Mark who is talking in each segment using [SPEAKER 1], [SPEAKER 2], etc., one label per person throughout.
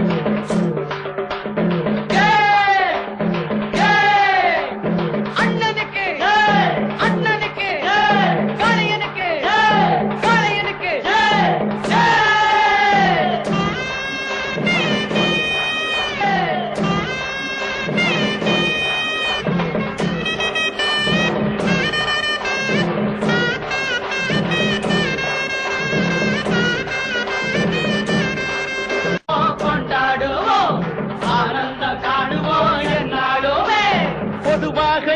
[SPEAKER 1] Thank
[SPEAKER 2] you.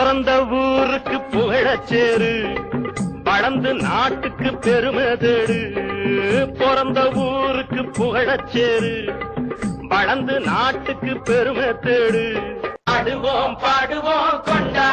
[SPEAKER 2] பிறந்த ஊருக்கு புகழச்சேரு வளர்ந்து நாட்டுக்கு பெருமை தேடு. பிறந்த ஊருக்கு புகழச்சேரு வளர்ந்து நாட்டுக்கு பெருமை தேடு.
[SPEAKER 1] ஆடுவோம் பாடுவோம் கொண்டா